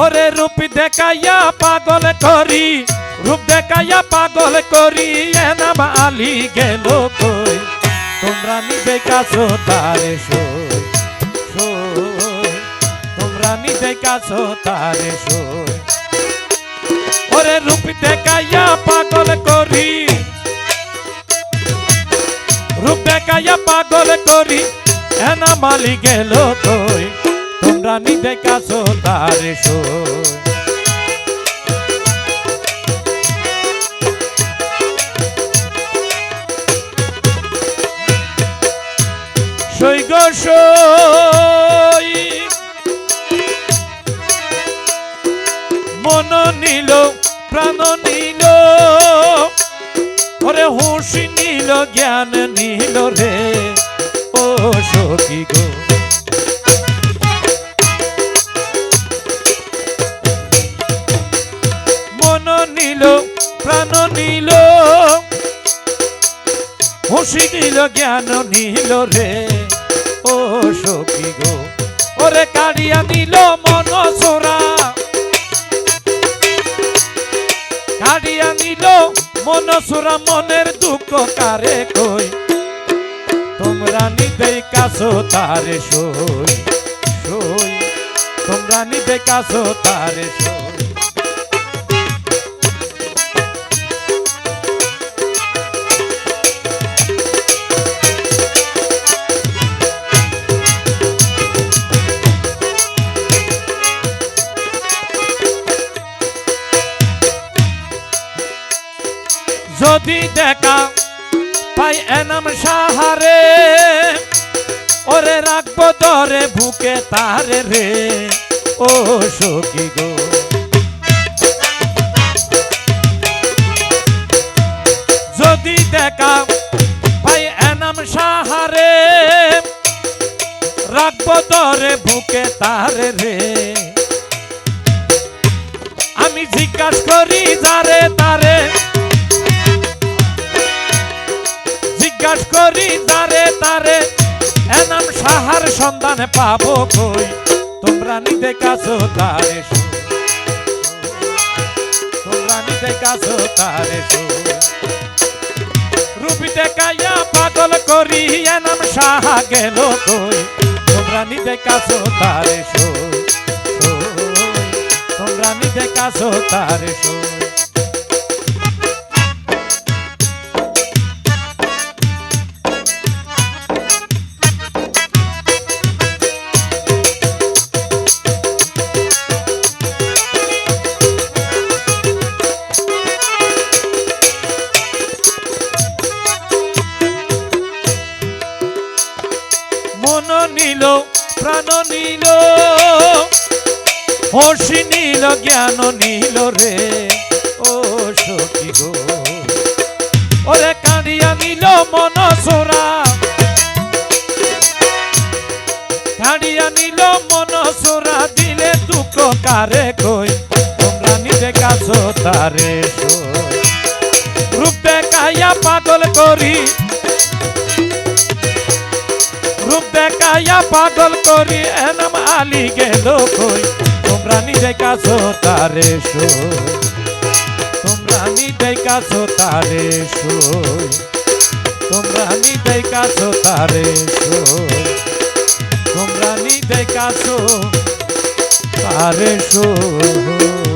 ওরে রূপ দেখাইয়া পাগল করি, রূপ দেখাইয়া পাগল করি, এনাম আলী গেল কই? তোমরা নিবে কাছো তারে সই তোমরা নিবে কাছো তারে ওরে রূপ দেখাইয়া পাগল করি, রূপ দেখাইয়া পাগল করি এনা মালি গেল কই? নিবে কাছো তারে মন নিল, প্রাণ নিল। ওরে হুঁশি নিল, জ্ঞান নিল রে। ও সখী গো। হুঁশি নিল জ্ঞান নিল রে। ও সখী গো, ওরে কাড়িয়া নিল মন সোরা। কাড়িয়া নিল মন সোরা, মনের দুঃখ কারে কই? তোমরা নিবে কাছো তারে সই সই। তোমরা নিবে কাছো তারে সই। যদি দেখা পাই এনাম সাহারে, ওরে রাখব দরে বুকে তারে রে। ও সখী গো। যদি দেখা পাই এনাম সাহারে, রাখব দরে বুকে তারে রে। আমি জিজ্ঞাস করি, যারে তারে জিজ্ঞাস করি, তারে তারে এনাম সাহার সন্ধানে পাবো কই তোমরা নিতে কাছো তারে। তোমরা নিতে কাছো তারে সই। রূপি দেখাইয়া পাগল করি এনাম সাহা গেল কই তোমরা নিতে কাছো তারে। তোমরা নিতে কাছো তারে সই মন নিল, প্রাণ নিল। হসি নিল, জ্ঞান নিল রে। ও সখী গো। ওরে কাঁদিয়া নিল মন সোরা। কাঁদিয়া নিল মন সোরা, দিলে দুঃখ কারে কই? তোমরা নিতে কাছো তারে রূপ দেখাইয়া পাগল করি রূপ পাগল করি, এনাম আলি গেল কই? তোমরা নিজে কাছো তারে সই। তোমরা নিজে কাছো তারে সই। তোমরা নিজে কাছো তারে সই। তোমরা নিজে কাছো তারে সই।